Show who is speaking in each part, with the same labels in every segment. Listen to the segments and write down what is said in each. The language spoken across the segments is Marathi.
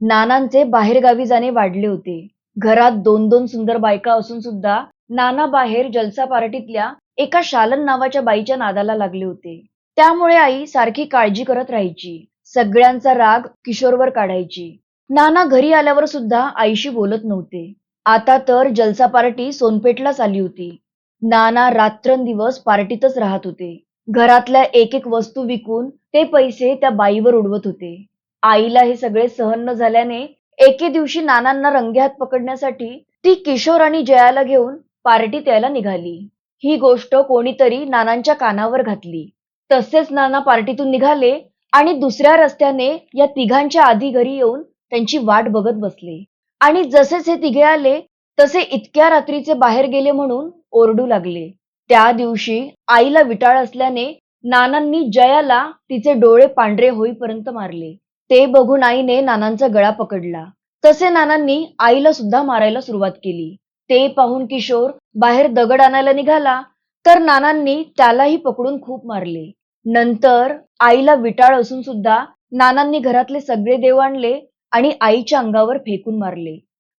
Speaker 1: नानांचे बाहेरगावी जाणे वाढले होते. घरात दोन दोन सुंदर बायका असून सुद्धा नाना बाहेर जलसा पार्टीतल्या एका शालन नावाच्या बाईच्या नादाला लागले होते. त्यामुळे आई सारखी काळजी करत राहायची. सगळ्यांचा राग किशोरवर काढायची. नाना घरी आल्यावर सुद्धा आईशी बोलत नव्हते. आता तर जलसा पार्टी सोनपेठलाच आली होती. नाना रात्रंदिवस पार्टीतच राहत होते. घरातल्या एक एक वस्तू विकून ते पैसे त्या बाईवर उडवत होते. आईला हे सगळे सहन न झाल्याने एके दिवशी नानांना रंगेहात पकडण्यासाठी ती किशोर आणि जयाला घेऊन पार्टीत यायला निघाली. ही गोष्ट कोणीतरी नानांच्या कानावर घातली. तसेच नाना पार्टीतून निघाले आणि दुसऱ्या रस्त्याने या तिघांच्या आधी घरी येऊन त्यांची वाट बघत बसले. आणि जसेच हे तिघे आले तसे इतक्या रात्रीचे बाहेर गेले म्हणून ओरडू लागले. त्या दिवशी आईला विटाळ असल्याने नानांनी जयाला तिचे डोळे पांढरे होईपर्यंत मारले. ते बघून आईने नानांचा गळा पकडला. तसे नानांनी आईला सुद्धा मारायला सुरुवात केली. ते पाहून किशोर बाहेर दगड आणायला निघाला तर नानांनी त्यालाही पकडून खूप मारले. नंतर आईला विटाळ असून सुद्धा नानांनी घरातले सगळे देव आणले आणि आईच्या अंगावर फेकून मारले.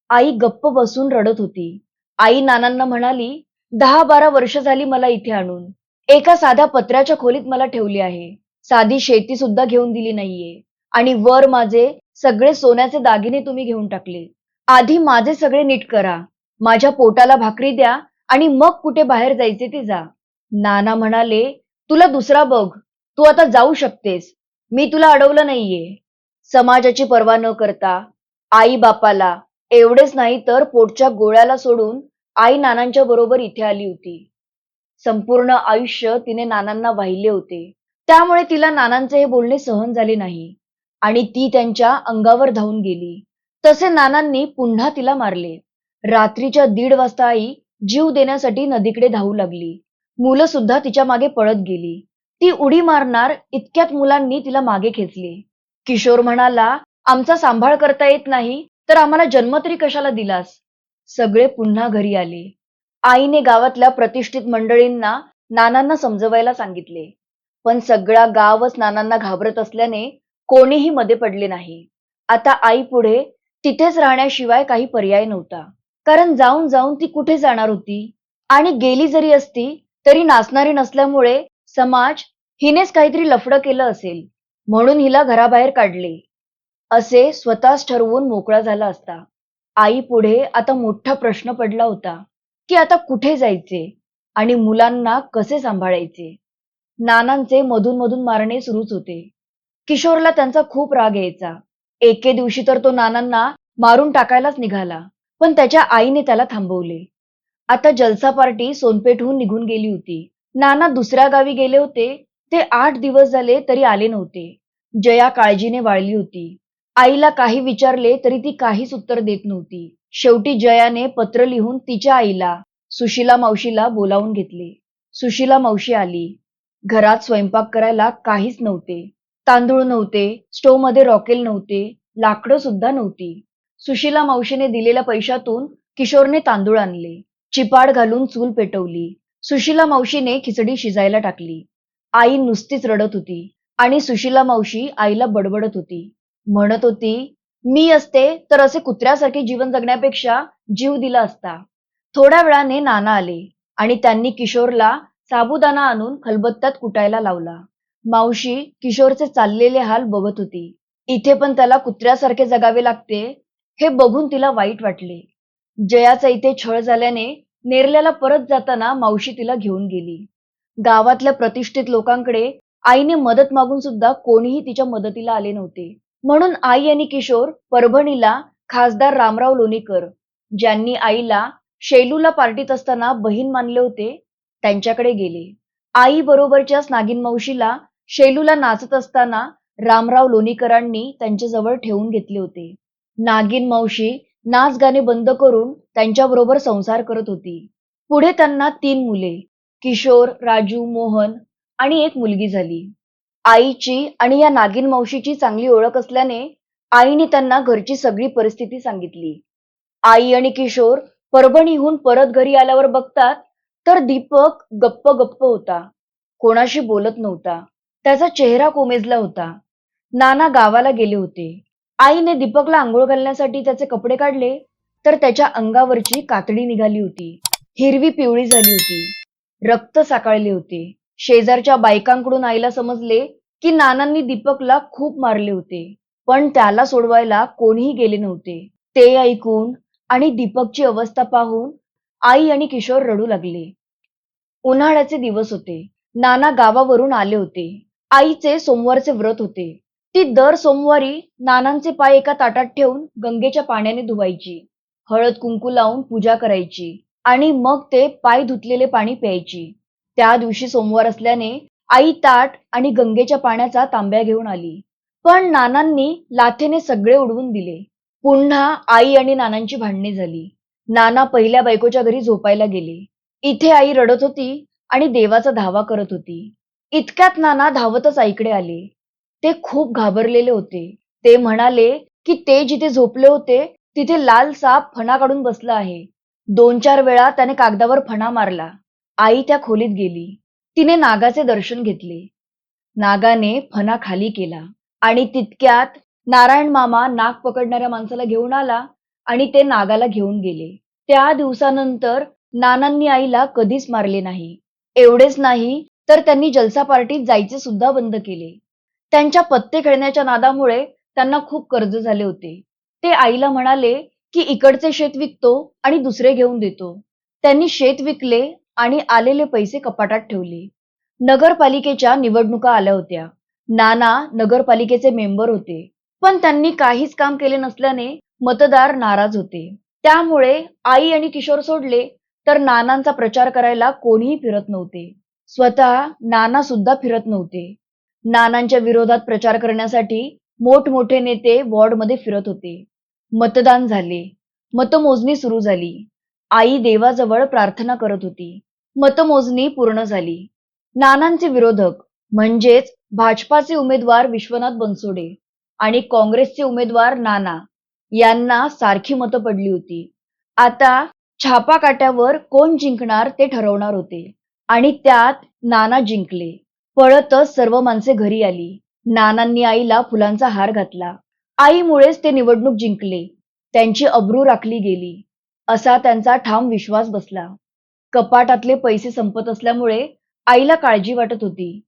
Speaker 1: आई गप्प बसून रडत होती. आई नानांना म्हणाली दहा बारा वर्ष झाली मला इथे आणून. एका साध्या पत्र्याच्या खोलीत मला ठेवली आहे. साधी शेती सुद्धा घेऊन दिली नाहीये. आणि वर माझे सगळे सोन्याचे दागिने तुम्ही घेऊन टाकले. आधी माझे सगळे नीट करा. माझ्या पोटाला भाकरी द्या आणि मग कुठे बाहेर जायचे ते जा. नाना म्हणाले तुला दुसरा बघ. तू आता जाऊ शकतेस. मी तुला अडवलं नाहीये. समाजाची पर्वा न करता आई बापाला एवढेच नाही तर पोटच्या गोळ्याला सोडून आई नानांच्या बरोबर इथे आली होती. संपूर्ण आयुष्य तिने नानांना वाहिले होते. त्यामुळे तिला नानांचे हे बोलणे सहन झाले नाही. आणि ती त्यांच्या अंगावर धावून गेली. तसे नानांनी पुन्हा तिला मारले. रात्रीच्या दीड वाजता आई जीव देण्यासाठी नदीकडे धावू लागली. मुलं सुद्धा तिच्यामागे पळत गेली. ती उडी मारणार इतक्यात मुलांनी तिला मागे खेचले. किशोर म्हणाला आमचा सांभाळ करता येत नाही तर आम्हाला जन्म तरी कशाला दिलास? सगळे पुन्हा घरी आले. आईने गावातल्या प्रतिष्ठित मंडळींना नानांना समजवायला सांगितले. पण सगळा गावच नानांना घाबरत असल्याने कोणीही मध्ये पडले नाही. आता आई पुढे तिथेच राहण्याशिवाय काही पर्याय नव्हता. कारण जाऊन जाऊन ती कुठे जाणार होती? आणि गेली जरी असती तरी नाचणारी नसल्यामुळे समाज हिनेच काहीतरी लफडं केलं असेल. म्हणून हिला घराबाहेर काढले. असे स्वतःच ठरवून मोकळा झाला असता. आई पुढे आता मोठा प्रश्न पडला होता की आता कुठे जायचे? आणि मुलांना कसे सांभाळायचे? नानांचे मधून मधून मारणे सुरूच होते. किशोरला त्यांचा खूप राग यायचा. एके दिवशी तर तो नानांना मारून टाकायलाच निघाला पण त्याच्या आईने त्याला थांबवले. आता जलसा पार्टी सोनपेठहून निघून गेली होती. नाना दुसऱ्या गावी गेले होते. ते आठ दिवस झाले तरी आले नव्हते. जया काळजीने वाळली होती. आईला काही विचारले तरी ती काहीच उत्तर देत नव्हती. शेवटी जयाने पत्र लिहून तिच्या आईला सुशिला मावशीला बोलावून घेतले. सुशिला मावशी आली. घरात स्वयंपाक करायला काहीच नव्हते. तांदूळ नव्हते स्टोवमध्ये रॉकेल नव्हते लाकडं सुद्धा नव्हती. सुशीला मावशीने दिलेल्या पैशातून किशोरने तांदूळ आणले. चिपाड घालून चूल पेटवली. सुशीला मावशीने खिचडी शिजायला टाकली. आई नुसतीच रडत होती आणि सुशीला मावशी आईला बडबडत होती. म्हणत होती मी असते तर असे कुत्र्यासारखे जीवन जगण्यापेक्षा जीव दिला असता. थोड्या वेळाने नाना आले आणि त्यांनी किशोरला साबुदाणा आणून खलबत्त्यात कुटायला लावला. मावशी किशोरचे चाललेले हाल बघत होती. इथे पण त्याला कुत्र्यासारखे जगावे लागते हे बघून तिला वाईट वाटले. जयाचा इथे छळ झाल्याने नेरल्याला परत जाताना मावशी तिला घेऊन गेली. गावातल्या प्रतिष्ठित लोकांकडे आईने मदत मागून सुद्धा कोणीही तिच्या मदतीला आले नव्हते. म्हणून आई आणि किशोर परभणीला खासदार रामराव लोणीकर ज्यांनी आईला शेलूला पार्टीत असताना बहीण मानले होते त्यांच्याकडे गेले. आई बरोबरच्याच नागिन मावशीला शेलूला नाचत असताना रामराव लोणीकरांनी त्यांच्याजवळ ठेवून घेतले होते. नागिन मावशी नाच गाणे बंद करून त्यांच्याबरोबर संसार करत होती. पुढे त्यांना तीन मुले किशोर राजू मोहन आणि एक मुलगी झाली. आईची आणि या नागिन मावशीची चांगली ओळख असल्याने आईने त्यांना घरची सगळी परिस्थिती सांगितली. आई आणि किशोर परभणीहून परत घरी आल्यावर बघतात तर दीपक गप्प गप्प होता. कोणाशी बोलत नव्हता. त्याचा चेहरा कोमेजला होता. नाना गावाला गेले होते. आईने दीपकला आंघोळ घालण्यासाठी त्याचे कपडे काढले तर त्याच्या अंगावरची कातडी निघाली होती. हिरवी पिवळी झाली होती. रक्त साकाळले होते. शेजारच्या बायकांकडून आईला समजले की नानांनी दीपकला खूप मारले होते पण त्याला सोडवायला कोणीही गेले नव्हते. ते ऐकून आणि दीपकची अवस्था पाहून आई आणि किशोर रडू लागले. उन्हाळ्याचे दिवस होते. नाना गावावरून आले होते. आईचे सोमवारचे व्रत होते. ती दर सोमवारी नानांचे पाय एका ताटात ठेवून गंगेच्या पाण्याने धुवायची. हळद कुंकू लावून पूजा करायची आणि मग ते पाय धुतलेले पाणी प्यायची. त्या दिवशी सोमवार असल्याने आई ताट आणि गंगेच्या पाण्याचा तांब्या घेऊन आली. पण नानांनी लाथेने सगळे उडवून दिले. पुन्हा आई आणि नानांची भांडणी झाली. नाना पहिल्या बायकोच्या घरी झोपायला गेले. इथे आई रडत होती आणि देवाचा धावा करत होती. इतक्यात नाना धावतच आईकडे आले. ते खूप घाबरलेले होते. ते म्हणाले की ते जिथे झोपले होते तिथे लाल साप फणा काढून बसला आहे. दोन चार वेळा त्याने कागदावर फणा मारला. आई त्या खोलीत गेली. तिने नागाचे दर्शन घेतले. नागाने फणा खाली केला आणि तितक्यात नारायण मामा नाग पकडणाऱ्या माणसाला घेऊन आला आणि ते नागाला घेऊन गेले. त्या दिवसानंतर नानांनी आईला कधीच मारले नाही. एवढेच नाही तर त्यांनी जलसा पार्टीत जायचे सुद्धा बंद केले. त्यांच्या पत्ते खेळण्याच्या नादामुळे त्यांना खूप कर्ज झाले होते. ते आईला म्हणाले की इकडचे शेत विकतो आणि दुसरे घेऊन देतो. त्यांनी शेत विकले आणि आलेले पैसे कपाटात ठेवले. नगरपालिकेच्या निवडणुका आल्या होत्या. नाना नगरपालिकेचे मेंबर होते. पण त्यांनी काहीच काम केले नसल्याने मतदार नाराज होते. त्यामुळे आई आणि किशोर सोडले तर नानांचा प्रचार करायला कोणीही फिरत नव्हते. स्वतः नाना सुद्धा फिरत नव्हते. नानांच्या विरोधात प्रचार करण्यासाठी मोठमोठे नेते वॉर्डमध्ये फिरत होते. मतदान झाले. मतमोजणी सुरू झाली. आई देवाजवळ प्रार्थना करत होती. मतमोजणी पूर्ण झाली. नानांचे विरोधक म्हणजेच भाजपाचे उमेदवार विश्वनाथ बनसोडे आणि काँग्रेसचे उमेदवार नाना यांना सारखी मतं पडली होती. आता छापा काट्यावर कोण जिंकणार ते ठरवणार होते. आणि त्यात नाना जिंकले. पळतच सर्व माणसे घरी आली. नानांनी आईला फुलांचा हार घातला. आईमुळेच ते निवडणूक जिंकले. त्यांची अब्रू राखली गेली. असा त्यांचा ठाम विश्वास बसला. कपाटातले पैसे संपत असल्यामुळे आईला काळजी वाटत होती.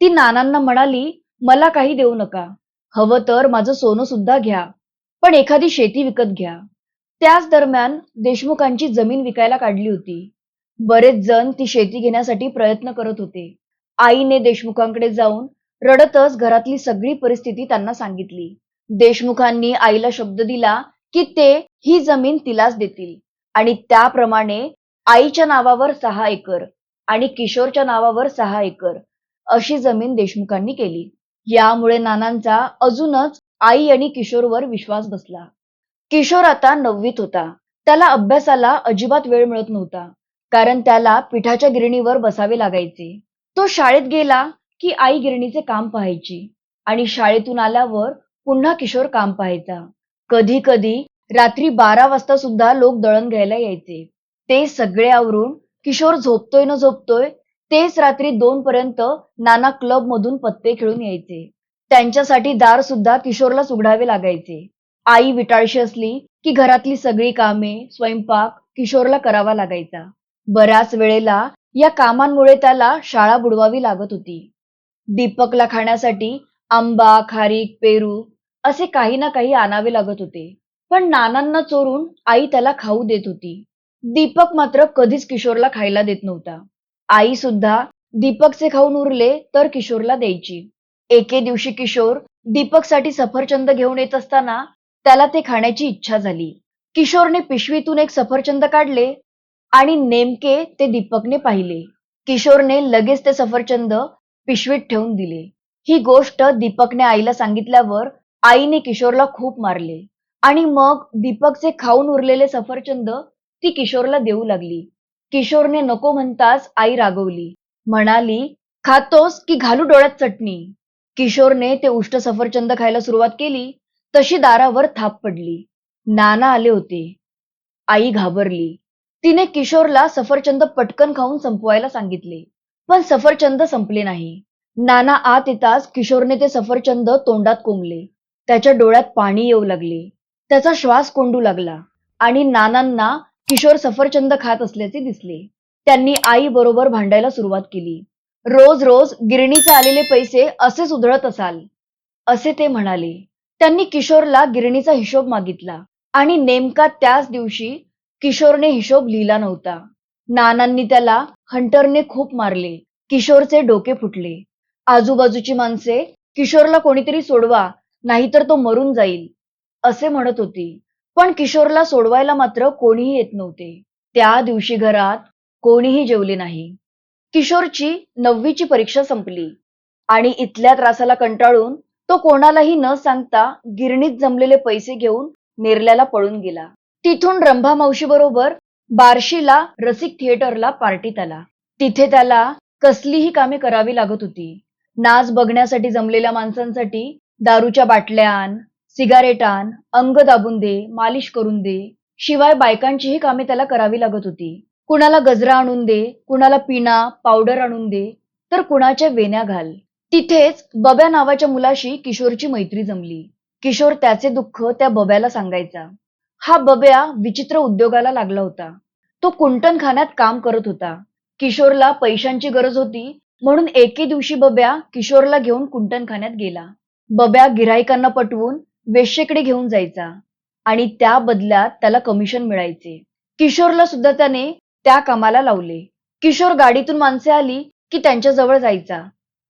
Speaker 1: ती नानांना म्हणाली मला काही देऊ नका. हवं तर माझं सोनं सुद्धा घ्या. पण एखादी शेती विकत घ्या. त्याच दरम्यान देशमुखांची जमीन विकायला काढली होती. बरेच जण ती शेती घेण्यासाठी प्रयत्न करत होते. आईने देशमुखांकडे जाऊन रडतच घरातली सगळी परिस्थिती त्यांना सांगितली. देशमुखांनी आईला शब्द दिला की ते ही जमीन तिलाच देतील आणि त्याप्रमाणे आईच्या नावावर सहा एकर आणि किशोरच्या नावावर सहा एकर अशी जमीन देशमुखांनी केली. यामुळे नानांचा अजूनच आई आणि किशोरवर विश्वास बसला. किशोर आता नववीत होता. त्याला अभ्यासाला अजिबात वेळ मिळत नव्हता. कारण त्याला पिठाच्या गिरणीवर बसावे लागायचे. तो शाळेत गेला की आई गिरणीचे काम पाहायची आणि शाळेतून आल्यावर पुन्हा किशोर काम पाहायचा. कधी कधी रात्री बारा वाजता सुद्धा लोक दळण घ्यायला यायचे. ते सगळे आवरून किशोर झोपतोय न झोपतोय तेच रात्री दोन पर्यंत नाना क्लब मधून पत्ते खेळून यायचे. त्यांच्यासाठी दार सुद्धा किशोरलाच उघडावे लागायचे. आई विटाळशी असली की घरातली सगळी कामे स्वयंपाक किशोरला करावा लागायचा. बऱ्याच वेळेला या कामांमुळे त्याला शाळा बुडवावी लागत होती. दीपकला खाण्यासाठी आंबा खारीक पेरू असे काही ना काही आणावे लागत होते. पण नानांना चोरून आई त्याला खाऊ देत होती. दीपक मात्र कधीच किशोरला खायला देत नव्हता. आई सुद्धा दीपकचे खाऊन उरले तर किशोरला द्यायची. एके दिवशी किशोर दीपकसाठी सफरचंद घेऊन येत असताना त्याला ते खाण्याची इच्छा झाली. किशोरने पिशवीतून एक सफरचंद काढले आणि नेमके ते दीपकने पाहिले. किशोरने लगेच ते सफरचंद पिशवीत ठेवून दिले. ही गोष्ट दीपकने आईला सांगितल्यावर आईने किशोरला खूप मारले. आणि मग दीपकचे खाऊन उरलेले सफरचंद ती किशोरला देऊ लागली. किशोरने नको म्हणताच आई रागवली. म्हणाली खातोस की घालू डोळ्यात चटणी? किशोरने ते उष्ट सफरचंद खायला सुरुवात केली तशी दारावर थाप पडली. नाना आले होते. आई घाबरली. तिने किशोरला सफरचंद पटकन खाऊन संपवायला सांगितले. पण सफरचंद संपले नाही. नाना आत येताच किशोरने ते सफरचंद तोंडात कोंबले. त्याच्या डोळ्यात पाणी येऊ लागले. त्याचा श्वास कोंडू लागला आणि नानांना किशोर सफरचंद खात असल्याचे दिसले. त्यांनी आई बरोबर भांडायला सुरुवात केली. रोज रोज गिरणीचे आलेले पैसे असेच उधळत असाल असे ते म्हणाले. त्यांनी किशोरला गिरणीचा हिशोब मागितला आणि नेमका त्याच दिवशी किशोरने हिशोब लिहिला नव्हता. नानांनी त्याला हंटरने खूप मारले. किशोरचे डोके फुटले. आजूबाजूची माणसे किशोरला कोणीतरी सोडवा नाहीतर तो मरून जाईल असे म्हणत होती. पण किशोरला सोडवायला मात्र कोणीही येत नव्हते. त्या दिवशी घरात कोणीही जेवले नाही. किशोरची नववीची परीक्षा संपली. आणि इथल्या त्रासाला कंटाळून तो कोणालाही न सांगता गिरणीत जमलेले पैसे घेऊन नेरल्याला पळून गेला. तिथून रंभा मावशी बरोबर बार्शीला रसिक थिएटरला पार्टीत आला तिथे त्याला कसलीही कामे करावी लागत होती. नाच बघण्यासाठी जमलेल्या माणसांसाठी दारूच्या बाटल्या आण सिगारेट आण अंग दाबून दे मालिश करून दे शिवाय बायकांचीही कामे त्याला करावी लागत होती. कुणाला गजरा आणून दे कुणाला पिना पावडर आणून दे तर कुणाच्या वेण्या घाल. तिथेच बब्या नावाच्या मुलाशी किशोरची मैत्री जमली. किशोर त्याचे दुःख त्या बब्याला सांगायचा. हा बब्या विचित्र उद्योगाला लागला होता. तो कुंटणखान्यात काम करत होता. किशोरला पैशांची गरज होती म्हणून एके दिवशी बब्या किशोरला घेऊन कुंटणखान्यात गेला. बब्या गिराहिकांना पटवून वेश्येकडे घेऊन जायचा आणि त्या बदल्यात त्याला कमिशन मिळायचे. किशोरला सुद्धा त्याने त्या कामाला लावले. किशोर गाडीतून माणसे आली की त्यांच्या जवळ जायचा.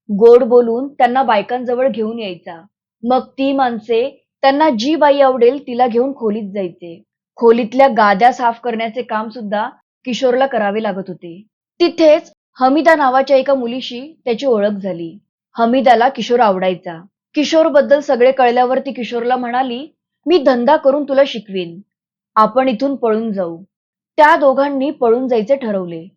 Speaker 1: गोड बोलून त्यांना बायकांजवळ घेऊन यायचा. मग ती माणसे त्यांना जी बाई आवडेल तिला घेऊन खोलीत जायचे. खोलीतल्या गाद्या साफ करण्याचे काम सुद्धा किशोरला करावे लागत होते. तिथेच हमीदा नावाच्या एका मुलीशी त्याची ओळख झाली. हमीदाला किशोर आवडायचा. किशोरबद्दल सगळे कळल्यावर ती किशोरला म्हणाली मी धंदा करून तुला शिकवीन. आपण इथून पळून जाऊ. त्या दोघांनी पळून जायचे ठरवले.